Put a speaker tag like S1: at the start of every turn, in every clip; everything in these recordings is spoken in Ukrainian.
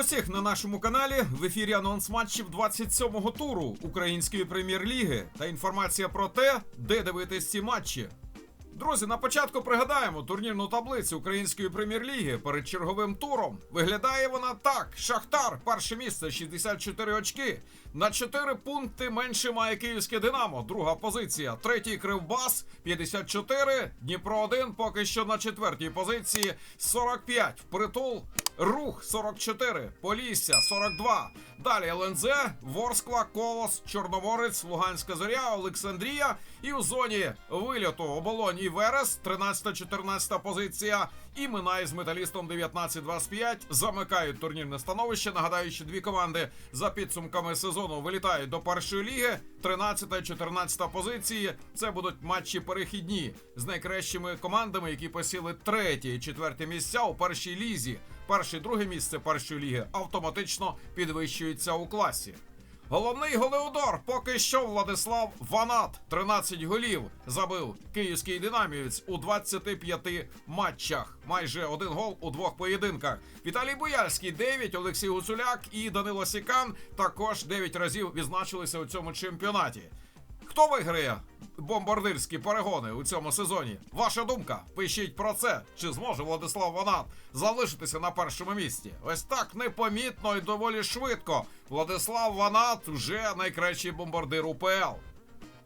S1: Усіх на нашому каналі. В ефірі анонс матчів 27-го туру Української прем'єр-ліги та інформація про те, де дивитись ці матчі. Друзі, на початку пригадаємо турнірну таблицю Української прем'єр-ліги перед черговим туром. Виглядає вона так: Шахтар, перше місце, 64 очки. На 4 пункти менше має київське Динамо. Друга позиція. Третій Кривбас 54. Дніпро 1 поки що на четвертій позиції 45. Впритул Рух 44, Полісся 42. Далі ЛНЗ, Ворскла, Колос, Чорноморець, Луганська Зоря, Олександрія. І у зоні вильоту оболонь і Верес 13-14 позиція. І Минай з металістом 19-25 замикають турнірне становище. Нагадаю, що дві команди за підсумками сезону вилітають до першої ліги. 13-14 позиції. Це будуть матчі перехідні з найкращими командами, які посіли третє і четверте місця у першій лізі. Перше друге місце першої ліги автоматично підвищується у класі. Головний голеудор поки що Владислав Ванат. 13 голів забив київський динамівець у 25 матчах. Майже один гол у двох поєдинках. Віталій Боярський 9, Олексій Гуцуляк і Данило Сікан також 9 разів відзначилися у цьому чемпіонаті. Хто виграє бомбардирські перегони у цьому сезоні? Ваша думка? Пишіть про це. Чи зможе Владислав Ванат залишитися на першому місці? Ось так непомітно і доволі швидко. Владислав Ванат вже найкращий бомбардир УПЛ.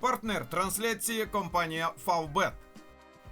S1: Партнер трансляції компанія Favbet.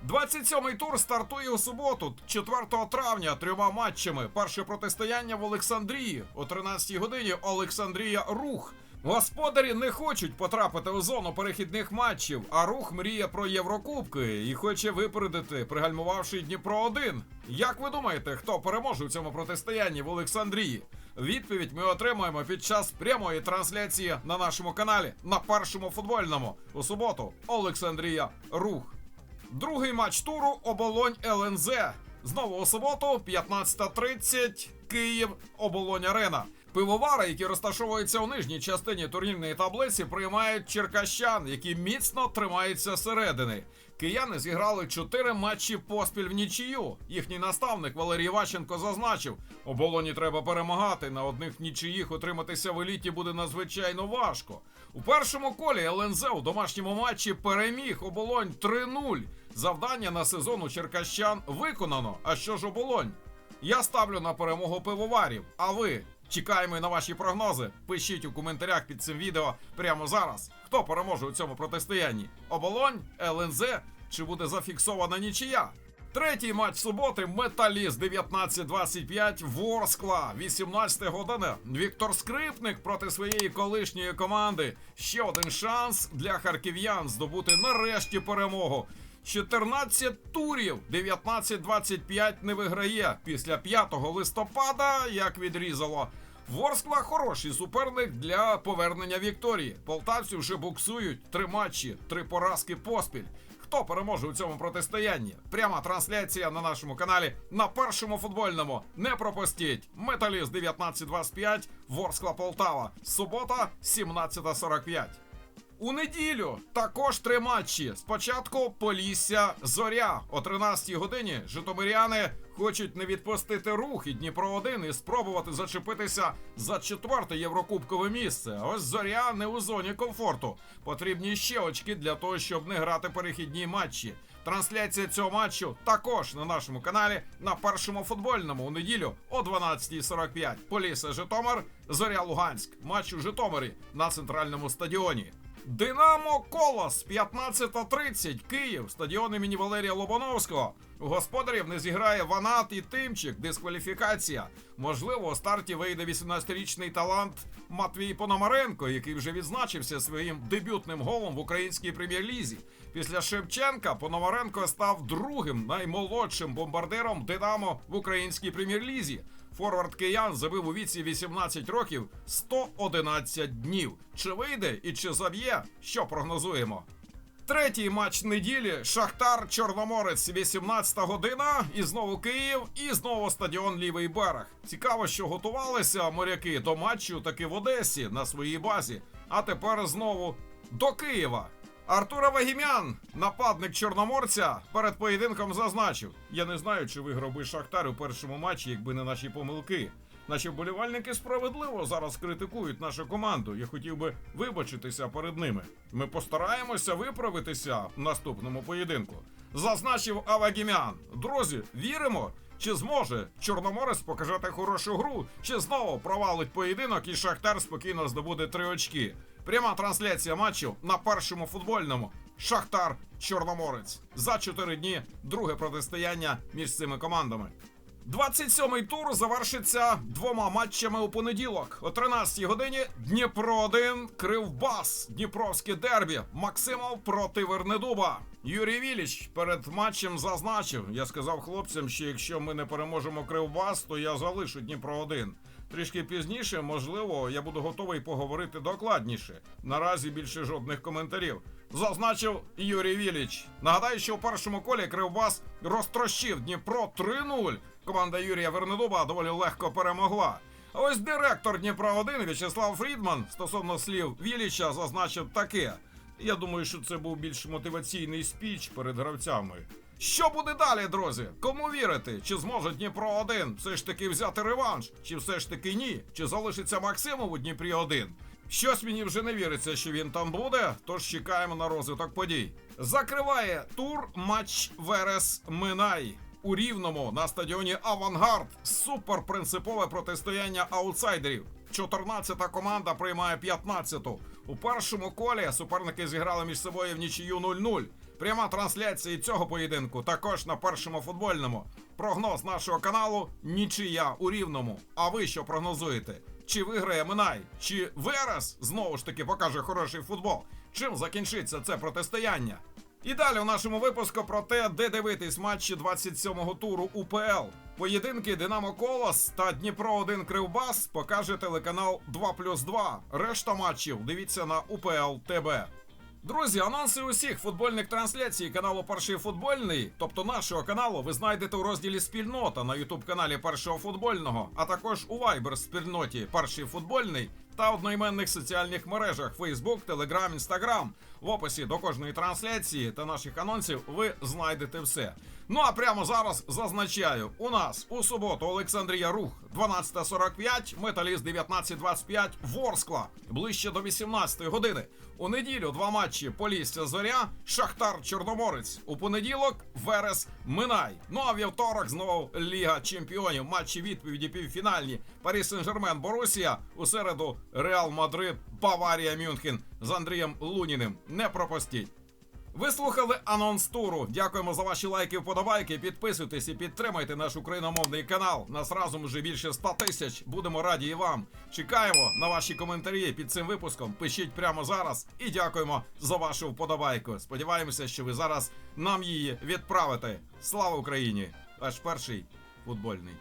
S1: 27-й тур стартує у суботу, 4 травня, трьома матчами. Перше протистояння в Олександрії о 13-й годині. Олександрія Рух. Господарі не хочуть потрапити у зону перехідних матчів, а рух мріє про Єврокубки і хоче випередити, пригальмувавши Дніпро 1 Як ви думаєте, хто переможе у цьому протистоянні в Олександрії? Відповідь ми отримаємо під час прямої трансляції на нашому каналі на першому футбольному у суботу. Олександрія Рух. Другий матч туру оболонь ЛНЗ. Знову у суботу, 15.30, Київ, оболонь Арена. Пивовари, які розташовуються у нижній частині турнірної таблиці, приймають черкащан, які міцно тримаються середини. Кияни зіграли 4 матчі поспіль в нічию. Їхній наставник Валерій Ващенко зазначив: оболоні треба перемагати. На одних нічиїх отриматися в еліті буде надзвичайно важко. У першому колі ЛНЗ у домашньому матчі переміг оболонь 3-0. Завдання на сезон у черкащан виконано. А що ж оболонь? Я ставлю на перемогу пивоварів. А ви чекаємо на ваші прогнози. Пишіть у коментарях під цим відео прямо зараз. Хто переможе у цьому протистоянні? Оболонь, ЛНЗ чи буде зафіксована нічия? Третій матч суботи Металіст 19-25 Ворскла. 18 година. Віктор Скрипник проти своєї колишньої команди. Ще один шанс для харків'ян здобути нарешті перемогу. 14 турів, 19-25 не виграє після 5 листопада, як відрізало. Ворскла хороший суперник для повернення Вікторії. Полтавці вже буксують три матчі, три поразки поспіль. Хто переможе у цьому протистоянні? Пряма трансляція на нашому каналі на першому футбольному. Не пропустіть. Металіст 19.25, Ворскла Полтава. Субота 17.45. У неділю також три матчі. Спочатку Полісся Зоря о 13-й годині. Житомиряни хочуть не відпустити рух і Дніпро 1 і спробувати зачепитися за четверте єврокубкове місце. Ось зоря не у зоні комфорту. Потрібні ще очки для того, щоб не грати перехідні матчі. Трансляція цього матчу також на нашому каналі на першому футбольному у неділю о 12.45. Полісся Житомир, Зоря Луганськ. Матч у Житомирі на центральному стадіоні. Динамо Колос 15.30 Київ, стадіон імені Валерія Лобановського. У господарів не зіграє Ванат і Тимчик. Дискваліфікація. Можливо, у старті вийде 18-річний талант Матвій Пономаренко, який вже відзначився своїм дебютним голом в українській прем'єр-лізі. Після Шевченка Пономаренко став другим наймолодшим бомбардиром Динамо в українській прем'єр-лізі. Форвард киян забив у віці 18 років 111 днів. Чи вийде і чи заб'є? Що прогнозуємо? Третій матч неділі Шахтар Чорноморець, 18 година. І знову Київ, і знову стадіон Лівий берег. Цікаво, що готувалися моряки до матчу таки в Одесі на своїй базі. А тепер знову до Києва. Артура Вагімян, нападник чорноморця, перед поєдинком зазначив: я не знаю, чи виграв би Шахтар у першому матчі, якби не наші помилки. Наші вболівальники справедливо зараз критикують нашу команду. Я хотів би вибачитися перед ними. Ми постараємося виправитися в наступному поєдинку. Зазначив Авагімян. Друзі, віримо. Чи зможе Чорноморець показати хорошу гру, чи знову провалить поєдинок і Шахтар спокійно здобуде три очки. Пряма трансляція матчу на першому футбольному. Шахтар Чорноморець. За чотири дні друге протистояння між цими командами. 27-й тур завершиться двома матчами у понеділок. О 13-й годині Дніпро 1 Кривбас. Дніпровське дербі. Максимов проти Вернедуба. Юрій Віліч перед матчем зазначив: я сказав хлопцям, що якщо ми не переможемо Кривбас, то я залишу Дніпро 1 Трішки пізніше, можливо, я буду готовий поговорити докладніше. Наразі більше жодних коментарів. Зазначив Юрій Віліч. Нагадаю, що у першому колі Кривбас розтрощив Дніпро 3-0. Команда Юрія Вернедуба доволі легко перемогла. А ось директор Дніпра 1 В'ячеслав Фрідман стосовно слів Віліча зазначив таке. Я думаю, що це був більш мотиваційний спіч перед гравцями. Що буде далі, друзі? Кому вірити? Чи зможе Дніпро 1 все ж таки взяти реванш? Чи все ж таки ні? Чи залишиться Максимов у Дніпрі 1 Щось мені вже не віриться, що він там буде, тож чекаємо на розвиток подій. Закриває тур матч Верес Минай. У рівному на стадіоні Авангард суперпринципове протистояння аутсайдерів. 14-та команда приймає 15-ту. У першому колі суперники зіграли між собою в нічию 0-0. Пряма трансляція цього поєдинку також на першому футбольному. Прогноз нашого каналу нічия у рівному. А ви що прогнозуєте? Чи виграє Минай? Чи Верес знову ж таки покаже хороший футбол? Чим закінчиться це протистояння? І далі у нашому випуску про те, де дивитись матчі 27-го туру УПЛ. Поєдинки Динамо Колос та Дніпро 1 Кривбас покаже телеканал 2 плюс 2. Решта матчів дивіться на УПЛ ТБ. Друзі, анонси усіх футбольних трансляцій каналу Перший футбольний, тобто нашого каналу, ви знайдете у розділі Спільнота на Ютуб каналі Першого футбольного, а також у Viber спільноті Перший футбольний та одноіменних соціальних мережах Facebook, Telegram, Instagram. В описі до кожної трансляції та наших анонсів ви знайдете все. Ну а прямо зараз зазначаю: у нас у суботу Олександрія Рух 12.45, Металіст 19.25, Ворскла ближче до 18 години. У неділю два матчі Полісся Зоря, Шахтар Чорноморець. У понеділок Верес Минай. Ну а вівторок знову Ліга Чемпіонів. Матчі відповіді півфінальні. Парі Сен-Жермен Борусія. У середу Реал Мадрид, Баварія Мюнхен з Андрієм Луніним. Не пропустіть. Ви слухали анонс туру. Дякуємо за ваші лайки, вподобайки. Підписуйтесь і підтримайте наш україномовний канал. Нас разом уже більше 100 тисяч. Будемо раді і вам. Чекаємо на ваші коментарі під цим випуском. Пишіть прямо зараз і дякуємо за вашу вподобайку. Сподіваємося, що ви зараз нам її відправите. Слава Україні! Ваш перший футбольний.